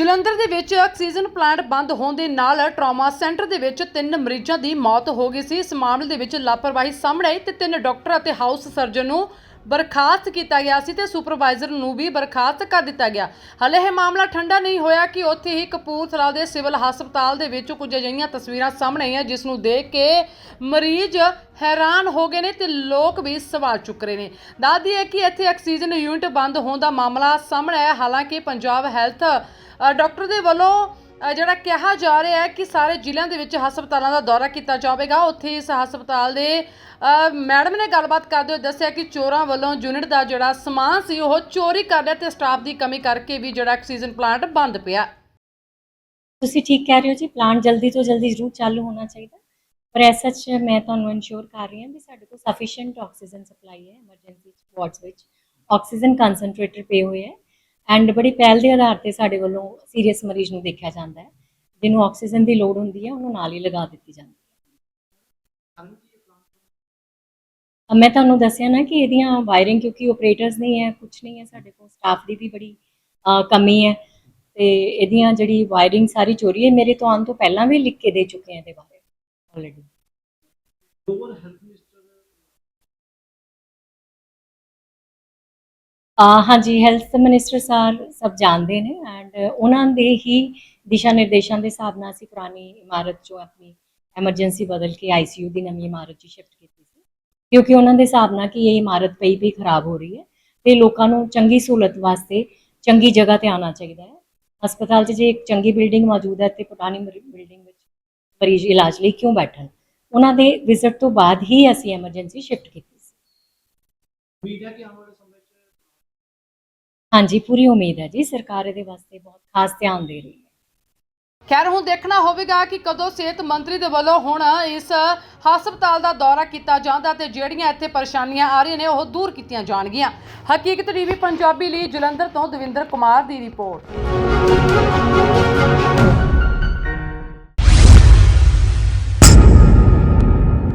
ਜਲੰਧਰ ਦੇ ਵਿੱਚ oxygen plant ਬੰਦ ਹੋਣ ਦੇ ਨਾਲ ਟਰਾਮਾ ਸੈਂਟਰ ਦੇ ਵਿੱਚ ਤਿੰਨ ਮਰੀਜ਼ਾਂ ਦੀ ਮੌਤ ਹੋ ਗਈ ਸੀ। ਇਸ ਮਾਮਲੇ ਦੇ ਵਿੱਚ ਲਾਪਰਵਾਹੀ ਸਾਹਮਣੇ ਆਈ ਤੇ ਤਿੰਨ ਡਾਕਟਰ ਅਤੇ ਹਾਊਸ ਸਰਜਨ ਨੂੰ ਬਰਖਾਸਤ ਕੀਤਾ ਗਿਆ ਸੀ ਤੇ ਸੁਪਰਵਾਈਜ਼ਰ ਨੂੰ ਵੀ ਬਰਖਾਸਤ ਕਰ ਦਿੱਤਾ ਗਿਆ। ਹਲੇ ਇਹ ਮਾਮਲਾ ਠੰਡਾ ਨਹੀਂ ਹੋਇਆ ਕਿ ਉੱਥੇ ਹੀ ਕਪੂਰਥਲਾ ਦੇ ਸਿਵਲ ਹਸਪਤਾਲ ਦੇ ਵਿੱਚ ਕੁਝ ਅਜਿਹੀਆਂ ਤਸਵੀਰਾਂ ਸਾਹਮਣੇ ਆਈਆਂ ਜਿਸ ਨੂੰ ਦੇਖ ਕੇ ਮਰੀਜ਼ ਹੈਰਾਨ ਹੋ ਗਏ ਨੇ ਤੇ ਲੋਕ ਵੀ ਸਵਾਲ ਚੁੱਕ ਰਹੇ ਨੇ। ਦੱਸਦੀ ਹੈ ਕਿ ਇੱਥੇ ਆਕਸੀਜਨ ਯੂਨਿਟ ਬੰਦ ਹੋਣ ਦਾ ਮਾਮਲਾ ਸਾਹਮਣੇ ਆਇਆ। ਹਾਲਾਂਕਿ ਪੰਜਾਬ ਹੈਲਥ ਡਾਕਟਰ ਦੇ ਵੱਲੋਂ ਜਿਹੜਾ ਕਿਹਾ ਜਾ ਰਿਹਾ ਹੈ ਕਿ ਸਾਰੇ ਜ਼ਿਲ੍ਹਿਆਂ ਦੇ ਵਿੱਚ ਹਸਪਤਾਲਾਂ ਦਾ ਦੌਰਾ ਕੀਤਾ ਜਾਵੇਗਾ। ਉੱਥੇ ਇਸ ਹਸਪਤਾਲ ਦੇ ਮੈਡਮ ਨੇ ਗੱਲਬਾਤ ਕਰਦੇ ਹੋਏ ਦੱਸਿਆ ਕਿ ਚੋਰਾਂ ਵੱਲੋਂ ਯੂਨਿਟ ਦਾ ਜਿਹੜਾ ਸਮਾਨ ਸੀ, ਉਹ ਚੋਰੀ ਕਰ ਲਿਆ ਤੇ ਸਟਾਫ ਦੀ ਕਮੀ ਕਰਕੇ ਵੀ ਜਿਹੜਾ ਆਕਸੀਜਨ ਪਲਾਂਟ ਬੰਦ ਪਿਆ। ਤੁਸੀਂ ਠੀਕ ਕਹਿ ਰਹੇ ਹੋ ਜੀ? ਪਲਾਂਟ ਜਲਦੀ ਤੋਂ ਜਲਦੀ ਜ਼ਰੂਰ ਚਾਲੂ ਹੋਣਾ ਚਾਹੀਦਾ। ਪਰ ਐਸ ਸੱਚ ਮੈਂ ਤੁਹਾਨੂੰ ਇਨਸ਼ੋਰ ਕਰ ਰਹੀ ਹਾਂ ਵੀ ਸਾਡੇ ਕੋਲ ਸਫੀਸ਼ੀਐਂਟ ਆਕਸੀਜਨ ਸਪਲਾਈ ਹੈ ਐਮਰਜੈਂਸੀ ਵਾਰਡਸ ਵਿੱਚ। ਆਕਸੀਜਨ ਕਨਸੈਂਟਰੇਟਰ ਪਏ ਹੋਏ ਹੈ। ਐਂਡ ਬੜੀ ਪਹਿਲ ਦੇ ਆਧਾਰ ਤੇ ਸਾਡੇ ਵੱਲੋਂ ਸੀਰੀਅਸ ਮਰੀਜ਼ ਨੂੰ ਦੇਖਿਆ ਜਾਂਦਾ ਹੈ। ਜਿਹਨੂੰ ਆਕਸੀਜਨ ਦੀ ਲੋੜ ਹੁੰਦੀ ਹੈ, ਉਹਨੂੰ ਨਾਲ ਹੀ ਲਗਾ ਦਿੱਤੀ ਜਾਂਦੀ ਹੈ। ਮੈਂ ਤੁਹਾਨੂੰ ਦੱਸਿਆ ਨਾ ਕਿ ਇਹਦੀਆਂ ਵਾਇਰਿੰਗ ਕਿਉਂਕਿ ਆਪਰੇਟਰਸ ਨਹੀਂ ਹੈ ਕੁਝ ਨਹੀਂ ਹੈ, ਸਾਡੇ ਕੋਲ ਸਟਾਫ ਦੀ ਵੀ ਬੜੀ ਕਮੀ ਹੈ। ਤੇ ਇਹਦੀਆਂ ਜਿਹੜੀ ਵਾਇਰਿੰਗ ਸਾਰੀ ਚੋਰੀ ਹੈ ਮੇਰੇ ਤੋਂ ਆਉਣ ਤੋਂ ਪਹਿਲਾਂ ਵੀ ਲਿਖ ਕੇ ਦੇ ਚੁੱਕੇ ਆ ਇਹਦੇ ਬਾਰੇ। ਆਲਰੇਡੀ ਹਾਂਜੀ ਹੈਲਥ ਮਿਨਿਸਟਰ ਸਰ ਸਭ ਜਾਣਦੇ ਨੇ ਐਂਡ ਉਹਨਾਂ ਦੇ ਹੀ ਦਿਸ਼ਾ ਨਿਰਦੇਸ਼ਾਂ ਦੇ ਹਿਸਾਬ ਨਾਲ ਅਸੀਂ ਪੁਰਾਣੀ ਇਮਾਰਤ ਜੋ ਆਪਣੀ ਐਮਰਜੈਂਸੀ ਬਦਲ ਕੇ ਆਈਸੀਯੂ ਦੀ ਨਵੀਂ ਇਮਾਰਤ 'ਚ ਸ਼ਿਫਟ ਕੀਤੀ ਸੀ। ਕਿਉਂਕਿ ਉਹਨਾਂ ਦੇ ਹਿਸਾਬ ਨਾਲ ਕਿ ਇਹ ਇਮਾਰਤ ਪਈ ਪਈ ਖਰਾਬ ਹੋ ਰਹੀ ਹੈ ਤੇ ਲੋਕਾਂ ਨੂੰ ਚੰਗੀ ਸਹੂਲਤ ਵਾਸਤੇ ਚੰਗੀ ਜਗ੍ਹਾ ਤੇ ਆਉਣਾ ਚਾਹੀਦਾ ਹੈ। ਹਸਪਤਾਲ 'ਚ ਜੇ ਇੱਕ ਚੰਗੀ ਬਿਲਡਿੰਗ ਮੌਜੂਦ ਹੈ ਤੇ ਪੁਰਾਣੀ ਬਿਲਡਿੰਗ ਵਿੱਚ ਮਰੀਜ਼ ਇਲਾਜ ਲਈ ਕਿਉਂ ਬੈਠਣ? ਉਹਨਾਂ ਦੇ ਵਿਜ਼ਿਟ ਤੋਂ ਬਾਅਦ ਹੀ ਅਸੀਂ ਐਮਰਜੈਂਸੀ ਸ਼ਿਫਟ ਕੀਤੀ ਸੀ। ਉਮੀਦ ਹੈ ਕਿ ਆਉਣ ਵਾਲੇ ਸਮੇਂ ਹਾਂਜੀ, ਪੂਰੀ ਉਮੀਦ ਹੈ ਜੀ। ਸਰਕਾਰ ਇਹਦੇ ਵਾਸਤੇ ਬਹੁਤ ਖਾਸ ਧਿਆਨ ਦੇ ਰਹੀ ਹੈ। ਖੈਰ, ਹੁਣ ਦੇਖਣਾ ਹੋਵੇਗਾ ਕਿ ਕਦੋਂ ਸਿਹਤ ਮੰਤਰੀ ਦੇ ਵੱਲੋਂ ਹੁਣ ਇਸ ਹਸਪਤਾਲ ਦਾ ਦੌਰਾ ਕੀਤਾ ਜਾਂਦਾ ਤੇ ਜਿਹੜੀਆਂ ਇੱਥੇ ਪਰੇਸ਼ਾਨੀਆਂ ਆ ਰਹੀਆਂ ਨੇ, ਉਹ ਦੂਰ ਕੀਤੀਆਂ ਜਾਣਗੀਆਂ। ਹਕੀਕਤ ਟੀਵੀ ਪੰਜਾਬੀ ਲਈ ਜਲੰਧਰ ਤੋਂ ਦਵਿੰਦਰ ਕੁਮਾਰ ਦੀ ਰਿਪੋਰਟ।